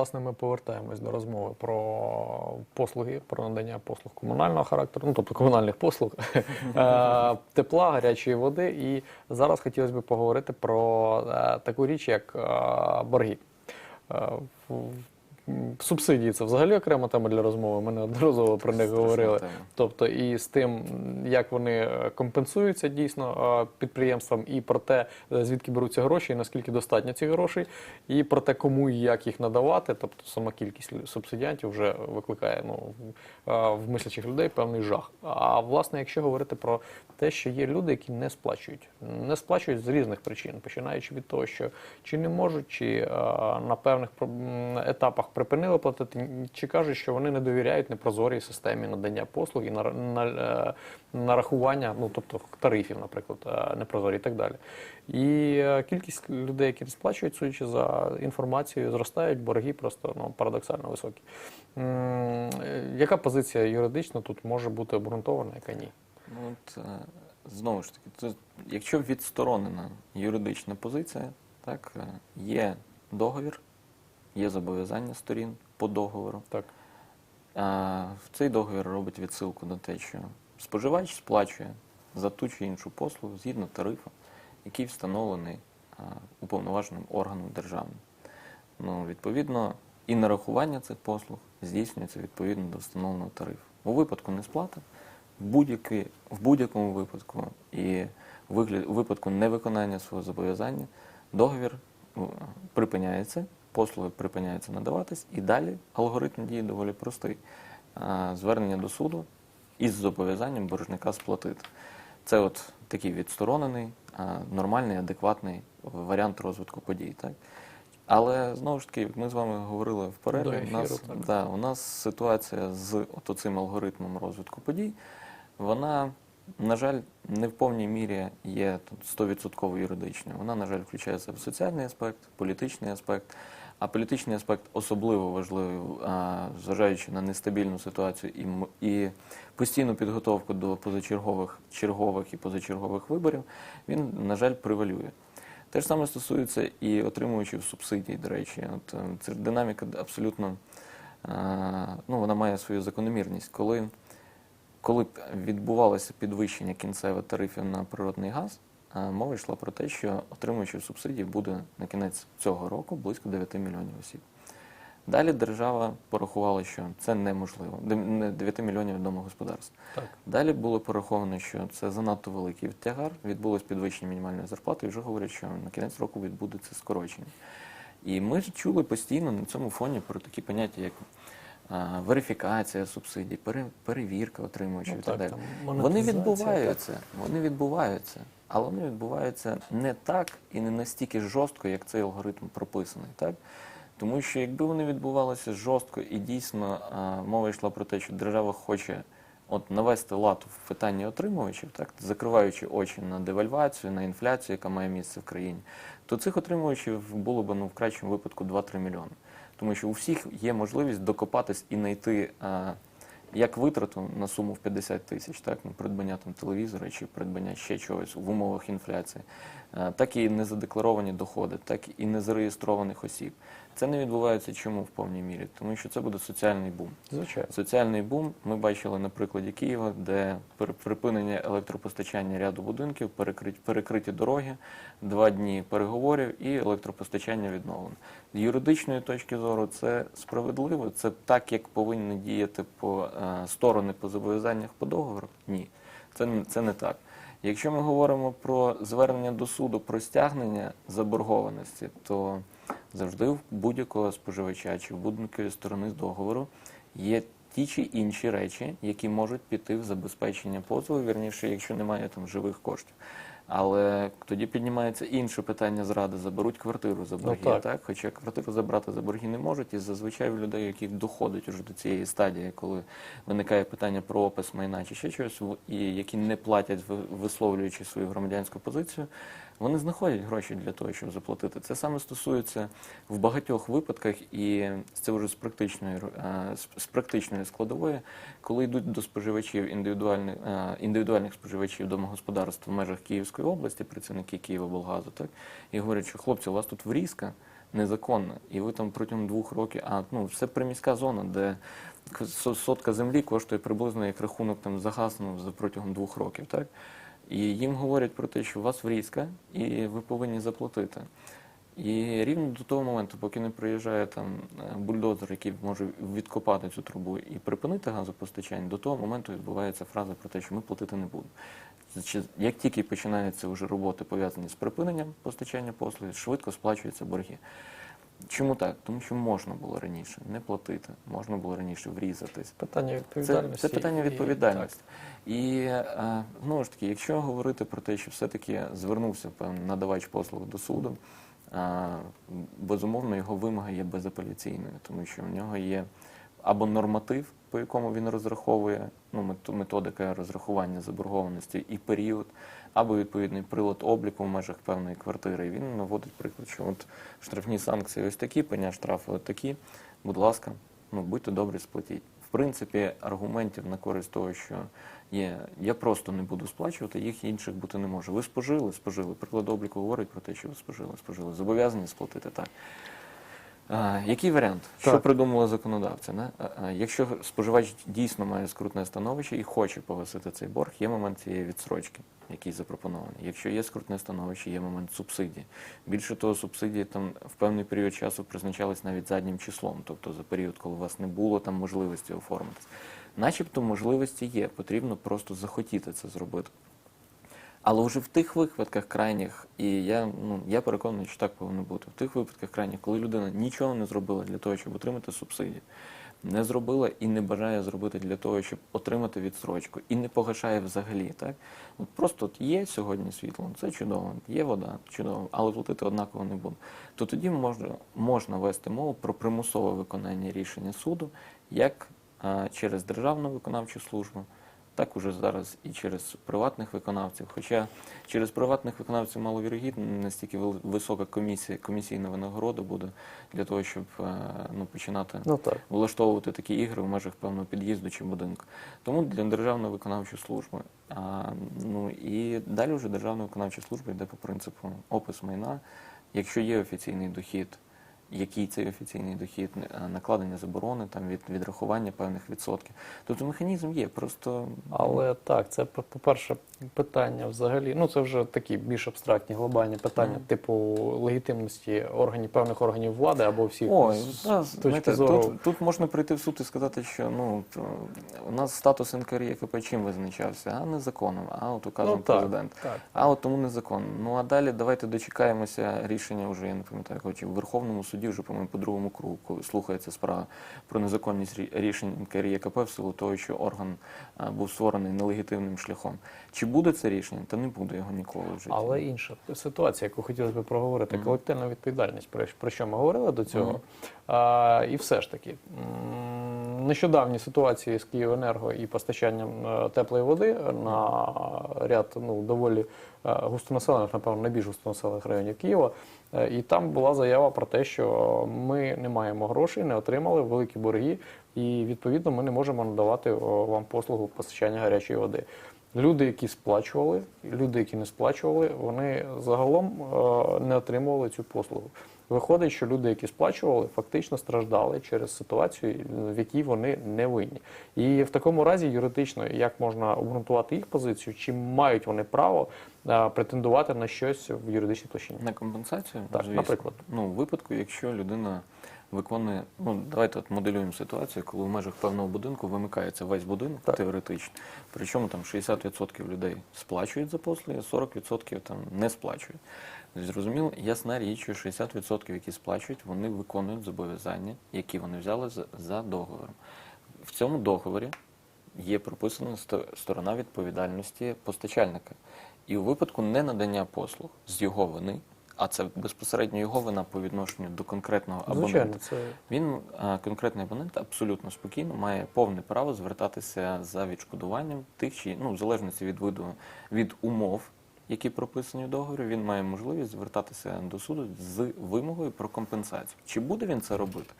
Власне, ми повертаємось до розмови про послуги, про надання послуг комунального характеру, ну тобто комунальних послуг, е, тепла, гарячої води. І зараз хотілося б поговорити про е, таку річ, як е, борги. Субсидії це взагалі окрема тема для розмови. Ми неодноразово про них говорили. тема. Тобто і з тим, як вони е, компенсуються дійсно е, підприємствам, і про те, е, звідки беруться гроші, і наскільки достатньо цих грошей, і про те, кому і як їх надавати. Тобто сама кількість субсидіантів вже викликає ну, в- мислячих людей певний жах. А власне, якщо говорити про те, що є люди, які не сплачують, не сплачують з різних причин, починаючи від того, що чи не можуть, чи на певних етапах припинили платити, чи кажуть, що вони не довіряють непрозорій системі надання послуг і на, на, е, нарахування, ну тобто тарифів, наприклад, е, непрозорі і так далі. І е, кількість людей, які сплачують, судячи за інформацією, зростають, борги просто ну, парадоксально високі. Яка позиція юридична тут може бути обґрунтована, яка ні? Ну, от, знову ж таки, це, якщо відсторонена юридична позиція, так, є договір, є зобов'язання сторін по договору. Так. А в цей договір робить відсилку на те, що споживач сплачує за ту чи іншу послугу згідно тарифу, який встановлений а, уповноваженим органом державним. Ну, відповідно, і нарахування цих послуг здійснюється відповідно до встановленого тарифу. У випадку несплати, в в будь-якому випадку і вигляд- у випадку невиконання свого зобов'язання, договір е, припиняється, послуги припиняються надаватись, і далі алгоритм дії доволі простий. Звернення до суду із зобов'язанням боржника сплатити. Це от такий відсторонений, нормальний, адекватний варіант розвитку подій. Так? Але знову ж таки, як ми з вами говорили в До у нас, так. да, у нас ситуація з от цим алгоритмом розвитку подій, вона, на жаль, не в повній мірі є тут 100% юридичною. Вона, на жаль, включається в соціальний аспект, політичний аспект. А політичний аспект особливо важливий, зважаючи на нестабільну ситуацію і, і постійну підготовку до позачергових чергових і позачергових виборів, він, на жаль, превалює. Те ж саме стосується і отримувачів субсидій, до речі. От, е, це динаміка абсолютно е, ну, вона має свою закономірність. Коли, коли відбувалося підвищення кінцевих тарифів на природний газ, е, мова йшла про те, що отримувачів субсидій буде на кінець цього року близько 9 мільйонів осіб. Далі держава порахувала, що це неможливо. Не 9 мільйонів домогосподарств. Так. Далі було пораховано, що це занадто великий тягар, відбулось підвищення мінімальної зарплати, і вже говорять, що на кінець року відбудеться скорочення. І ми чули постійно на цьому фоні про такі поняття, як а, верифікація субсидій, пере- перевірка отримувачів Ну, і так, так, далі. Вони відбуваються, вони відбуваються, але вони відбуваються не так і не настільки жорстко, як цей алгоритм прописаний. Так? Тому що якби вони відбувалися жорстко і дійсно а, мова йшла про те, що держава хоче от навести лад в питанні отримувачів, так закриваючи очі на девальвацію, на інфляцію, яка має місце в країні, то цих отримувачів було б ну в кращому випадку 2-3 мільйони. Тому що у всіх є можливість докопатись і знайти а, як витрату на суму в 50 тисяч, так на придбання там телевізора чи придбання ще чогось в умовах інфляції, а, так і незадекларовані доходи, так і незареєстрованих осіб. Це не відбувається чому в повній мірі, тому що це буде соціальний бум. Звичайно. Соціальний бум ми бачили на прикладі Києва, де при- припинення електропостачання ряду будинків, перекриті, перекриті дороги, два дні переговорів і електропостачання відновлено. З юридичної точки зору це справедливо, це так, як повинні діяти по е, сторони по зобов'язаннях по договору? Ні, це, це не так. Якщо ми говоримо про звернення до суду про стягнення заборгованості, то завжди в будь-якого споживача чи в будь-якої сторони з договору є ті чи інші речі, які можуть піти в забезпечення позову, вірніше, якщо немає там живих коштів. Але тоді піднімається інше питання зради: заберуть квартиру за борги, так. так. Хоча квартиру забрати за борги не можуть, і зазвичай в людей, які доходять уже до цієї стадії, коли виникає питання про опис майна чи ще щось, в- і які не платять, ви- висловлюючи свою громадянську позицію, вони знаходять гроші для того, щоб заплатити. Це саме стосується в багатьох випадках, і це вже з практичної е, з- практичної складової, коли йдуть до споживачів індивідуальних е, індивідуальних споживачів домогосподарств в межах Київської області, працівники Києва Болгазу, так і говорять, що хлопці, у вас тут врізка. незаконно, і ви там протягом двох років, а ну це приміська зона, де со- сотка землі коштує приблизно як рахунок там за газ за протягом двох років, так? І їм говорять про те, що у вас врізка, і ви повинні заплатити. І рівно до того моменту, поки не приїжджає там е, бульдозер, який може відкопати цю трубу і припинити газопостачання, до того моменту відбувається фраза про те, що ми платити не будемо. Як тільки починаються вже роботи пов'язані з припиненням постачання послуг, швидко сплачуються борги. Чому так? Тому що можна було раніше не платити, можна було раніше врізатись. Питання Це, відповідальності. це питання відповідальності. І е, знову ж таки, якщо говорити про те, що все-таки звернувся надавач послуг до суду, е, безумовно його вимога є безапеляційною, тому що в нього є або норматив, по якому він розраховує, ну, методика розрахування заборгованості і період, або відповідний прилад обліку в межах певної квартири. Він наводить приклад, що от штрафні санкції ось такі, пеня штрафи от такі. Будь ласка, ну будьте добрі, сплатіть. В принципі, аргументів на користь того, що є, я просто не буду сплачувати, їх інших бути не може. Ви спожили, спожили. Приклад обліку говорить про те, що ви спожили, спожили. Зобов'язані сплатити так. А, який варіант? Що Так. придумали законодавці? Не? А, а, Якщо споживач дійсно має скрутне становище і хоче погасити цей борг, є момент цієї відсрочки, який запропонований. Якщо є скрутне становище, є момент субсидії. Більше того, субсидії там в певний період часу призначались навіть заднім числом, тобто за період, коли у вас не було там можливості оформитись. Начебто можливості є, потрібно просто захотіти це зробити. Але вже в тих випадках крайніх, і я, ну, я переконаний, що так повинно бути. В тих випадках крайніх, коли людина нічого не зробила для того, щоб отримати субсидії, не зробила і не бажає зробити для того, щоб отримати відстрочку, і не погашає взагалі. Так? От просто от є сьогодні світло, це чудово, є вода, чудово, але платити однаково не буде. То тоді можна, можна вести мову про примусове виконання рішення суду як а, через державну виконавчу службу, так уже зараз і через приватних виконавців. Хоча через приватних виконавців маловірогідно настільки висока комісія, комісійна винагорода буде для того, щоб е, ну, починати Ну так. влаштовувати такі ігри в межах певного під'їзду чи будинку. Тому для державної виконавчої служби. А, ну і далі вже державна виконавча служба йде по принципу опис майна. Якщо є офіційний дохід, який цей офіційний дохід, е, накладення заборони, там від відрахування певних відсотків. Тобто механізм є, просто Але так, це по- по-перше питання взагалі. Ну це вже такі більш абстрактні глобальні питання, Мгм. типу легітимності органів певних органів влади або всіх Ой, з, да, з точки знаєте, зору. тут, тут можна прийти в суд і сказати, що ну то, у нас статус НКРЄКП чим визначався? А не законом, а от указом ну, так, президента. так. А от тому незаконно. Ну а далі давайте дочекаємося рішення вже, я не пам'ятаю, чи в Верховному суді вже, по-моєму, по другому кругу, коли слухається справа про незаконність рі- рішень КРЄКП в силу того, що орган був створений нелегітимним шляхом. Чи буде це рішення? Та не буде його ніколи в житті. Але інша ситуація, яку хотілося б проговорити, колективна відповідальність, про, що ми говорили до цього. А, і все ж таки, нещодавні ситуації з Київенерго і постачанням е, теплої води на ряд ну, доволі е, густонаселених, напевно, найбільш густонаселених районів Києва. Е, І там була заява про те, що ми не маємо грошей, не отримали великі борги, і відповідно ми не можемо надавати вам послугу постачання гарячої води. Люди, які сплачували, люди, які не сплачували, вони загалом не отримували цю послугу. Виходить, що люди, які сплачували, фактично страждали через ситуацію, в якій вони не винні. І в такому разі юридично як можна обґрунтувати їх позицію, чи мають вони право е, претендувати на щось в юридичній площині? На компенсацію? Так, звісно. наприклад. Ну, у випадку, якщо людина виконує, ну давайте от моделюємо ситуацію, коли в межах певного будинку вимикається весь будинок Так. теоретично. Причому там 60% людей сплачують за послуги, 40% там не сплачують. Зрозуміло, ясна річ, що 60%, які сплачують, вони виконують зобов'язання, які вони взяли за, за договором. В цьому договорі є прописана сто- сторона відповідальності постачальника. І у випадку ненадання послуг з його вини, а це безпосередньо його вина по відношенню до конкретного абонента, це він, конкретний абонент, абсолютно спокійно має повне право звертатися за відшкодуванням тих чи ну, в залежності від виду від умов, які прописані в договорі, він має можливість звертатися до суду з вимогою про компенсацію. Чи буде він це робити?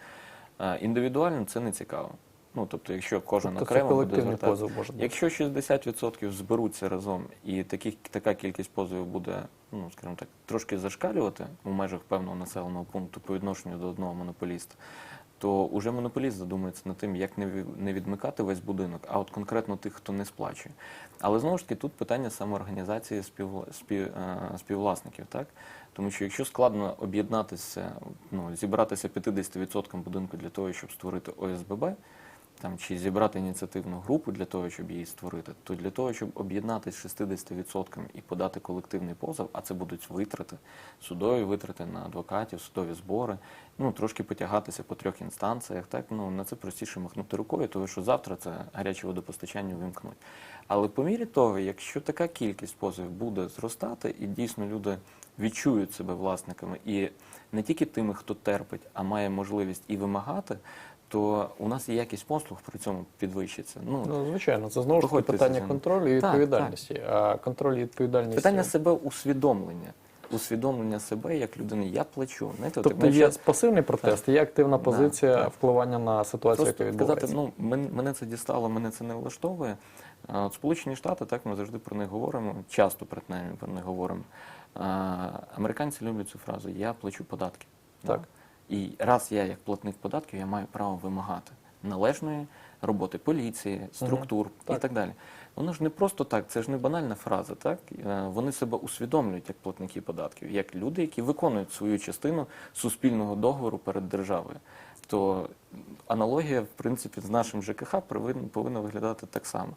Індивідуально це не цікаво. Ну тобто, якщо кожен Тобто окремо буде звертатися. позов. Якщо 60% зберуться разом, і таких, така кількість позовів буде, ну скажімо так, трошки зашкалювати у межах певного населеного пункту по відношенню до одного монополіста, то уже монополіст задумується над тим, як не відмикати весь будинок, а от конкретно тих, хто не сплачує. Але знову ж таки тут питання самоорганізації спів, спів, е, співвласників, так? Тому що якщо складно об'єднатися, ну, зібратися 50% будинку для того, щоб створити ОСББ, там, чи зібрати ініціативну групу для того, щоб її створити, то для того, щоб об'єднатися з 60% і подати колективний позов, а це будуть витрати, судові витрати на адвокатів, судові збори, ну трошки потягатися по трьох інстанціях, так ну на це простіше махнути рукою, тому що завтра це гаряче водопостачання вимкнуть. Але по мірі того, якщо така кількість позовів буде зростати, і дійсно люди відчують себе власниками, і не тільки тими, хто терпить, а має можливість і вимагати, то у нас і якість послуг при цьому підвищиться. Ну, Ну, звичайно, це знову ж таки питання контролю і Так, відповідальності. А контроль і відповідальність питання себе усвідомлення. Усвідомлення себе як людини. Я плачу. Знаєте, от Тобто є пасивний протест, і є активна позиція так. впливання на ситуацію, Просто яка сказати, ну мене це дістало, мене це не влаштовує. От Сполучені Штати, так ми завжди про них говоримо, часто принаймні про них говоримо. Американці люблять цю фразу Я плачу податки. Так. І раз я як платник податків, я маю право вимагати належної роботи поліції, структур і Так. так далі. Воно ж не просто так, це ж не банальна фраза. Так Е, вони себе усвідомлюють як платники податків, як люди, які виконують свою частину суспільного договору перед державою. То аналогія, в принципі, з нашим ЖКХ повинна, повинна виглядати так само.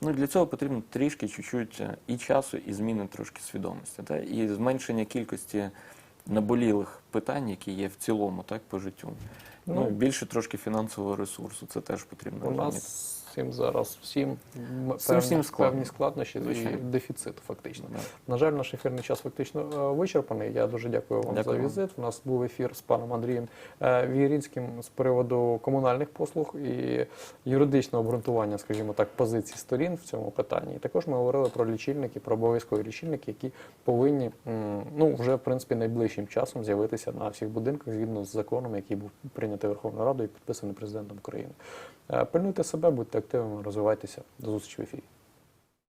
Ну для цього потрібно трішки чуть-чуть е, і часу, і зміни трошки свідомості, так? і зменшення кількості наболілих питань, які є в цілому, так по життю. Ну, Ну, більше трошки фінансового ресурсу, це теж потрібно У нас всім зараз всім, Всім- всім складно. певні складнощі і Звичайно. дефіцит фактично. Да. На жаль, наш ефірний час фактично е, вичерпаний. Я дуже дякую вам Дякую за візит. У нас був ефір з паном Андрієм е, Вігрінським з приводу комунальних послуг і юридичного обґрунтування, скажімо так, позицій сторін в цьому питанні. І також ми говорили про лічильники, про обов'язкові лічильники, які повинні ну вже в принципі найближчим часом з'явитися на всіх будинках згідно з законом, який був прийнятий Верховною Радою і підписаний президентом України. Е, Пильнуйте себе, будьте активними, розвивайтеся. До зустрічі в ефірі.